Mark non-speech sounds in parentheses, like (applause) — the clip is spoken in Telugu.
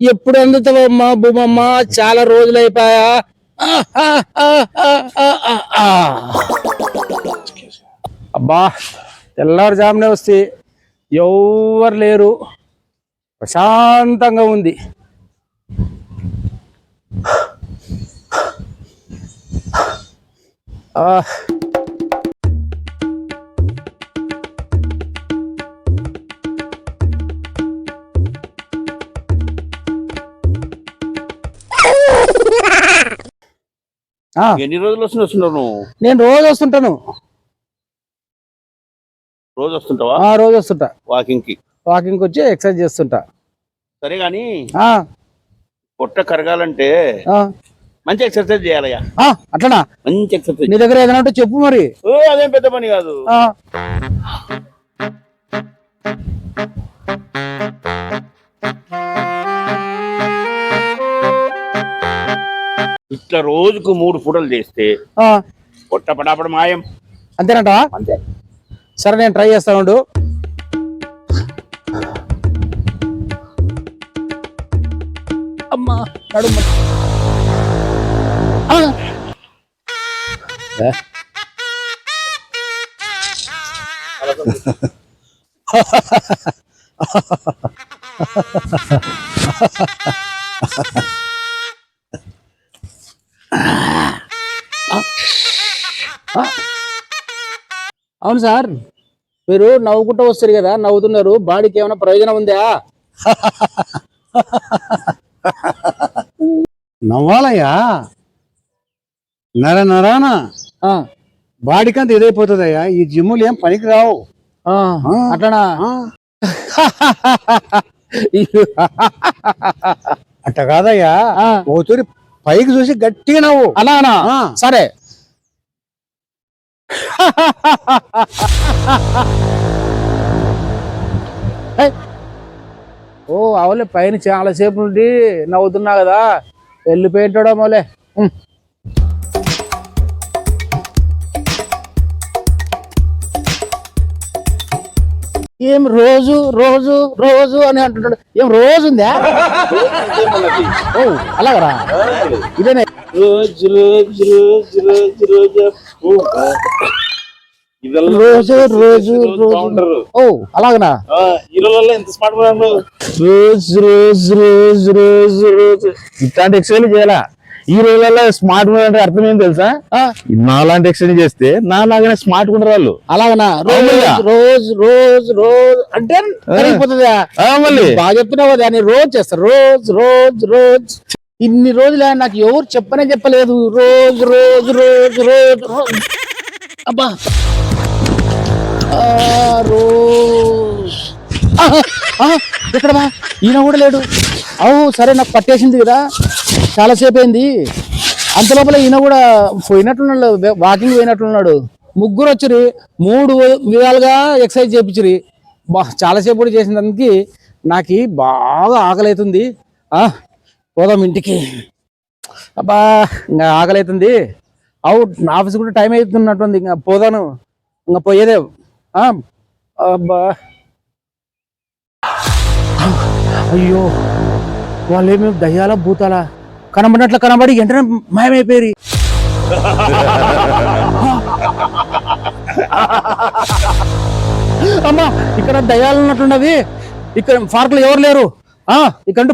ఎప్పుడు అందుతావమ్మా భూమమ్మ? చాలా రోజులు అయిపోయా. అబ్బా తెల్లవారుజామునే వస్తే ఎవరు లేరు. ప్రశాంతంగా ఉంది. ఎన్ని రోజులు వస్తున్నావు నేను రోజు వస్తుంటాను. రోజు వస్తుంటావా ఆ రోజు వస్తుంటా వాకింగ్కి వాకింగ్ వచ్చి ఎక్సర్సైజ్ చేస్తుంటా. సరే గాని ఆ, పొట్ట కరగాలంటే ఆ, మంచి ఎక్సర్సైజ్ చేయాలయ్యా. ఆ, అట్లనా? మంచి ఎక్సర్సైజ్. నీ దగ్గర ఏదైనా ఉంటే చెప్పు మరి. ఓ అదేం పెద్ద పని కాదు. ఆ, ఇట్లా రోజుకు మూడు ఫోటోలు చేస్తే ఆ, పొట్ట పడాపడ మాయం. అంతేనంటవా? అంతే. సరే నేను ట్రై చేస్తా ఉండు. అమ్మా నడుము. (laughs) (laughs) ఆ. అవును సార్. మీరు నవ్వుకుంటూ వస్తారు కదా నవ్వుతున్నారు. బాడీకి ఏమైనా ప్రయోజనం ఉందా? నవ్వాలయ్యా. నర నరాన? ఆ, బాడీకంత ఇదైపోతుందయ్యా. ఈ జిమ్ములు ఏం పనికి రావు. అట్లనా? (laughs) అట్ట కాదయ్యా. ఆ, ఓతూరి పైకి చూసి గట్టిగా నవ్వు. అలానా ఆ, సరే. ఓ అవులే పైన చాలా సేపు నుండి నవ్వుతున్నా కదా. వెళ్ళిపోయింటాడో మోలే ఏం రోజు రోజు రోజు అని అంటుంటాడు. ఏం రోజు ఉందా? ఓ అలాగరా? ఇదేనే. రోజు రోజు రోజు రోజు రోజు. రోజు రోజు రోజు ఓ అలాగనా? హీరోలలో ఎంత స్మార్ట్ రోజు రోజు రోజు రోజు రోజు. ఇట్లాంటి ఎక్సర్సైజ్ చేయాలా? ఈ రోజులలో స్మార్ట్ ఫోన్ అంటే అర్థం ఏం తెలుసా నాలాంటి ఎక్సర్సైజ్ చేస్తే నా లాగానే స్మార్ట్ ఉండరు వాళ్ళు అలాగనా? రోజు రోజు రోజు రోజు. అంటే మళ్ళీ. బాగా చెప్తున్నావు కదా అని రోజు చేస్తా. రోజు రోజు రోజు. ఇన్ని రోజులు నాకు ఎవరు చెప్పనే చెప్పలేదు. రోజు రోజు రోజు రోజు రోజు. అబ్బా. రోజు. ఎక్కడ బా ఈయన కూడా లేడు. అవు సరే నాకు పట్టేసింది కదా. చాలాసేపు అయింది అంత లోపల ఈయన కూడా పోయినట్లున్నాడు వాకింగ్ పోయినట్లున్నాడు ముగ్గురు వచ్చి మూడు విధాలుగా ఎక్సర్సైజ్ చేయించిరి బా చాలాసేపు కూడా చేసిన దానికి నాకు బాగా ఆకలి అవుతుంది పోదాం ఇంటికి. అబ్బా ఇంకా ఆకలి అవుతుంది అవుట్ నా ఆఫీస్ కూడా టైం అవుతున్నట్టుంది ఇంకా పోదాను. ఇంకా పోయేదే. అబ్బా. అయ్యో వాళ్ళేమి దయ్యాల భూతాలా? కనబడినట్లు కనబడి వెంటనే మాయమైపోయి (laughs) అమ్మా ఇక్కడ దయ్యాలు ఉన్నట్టున్నవి. ఇక్కడ పార్కులో ఎవరు లేరు? ఆ ఇక్కడ (laughs)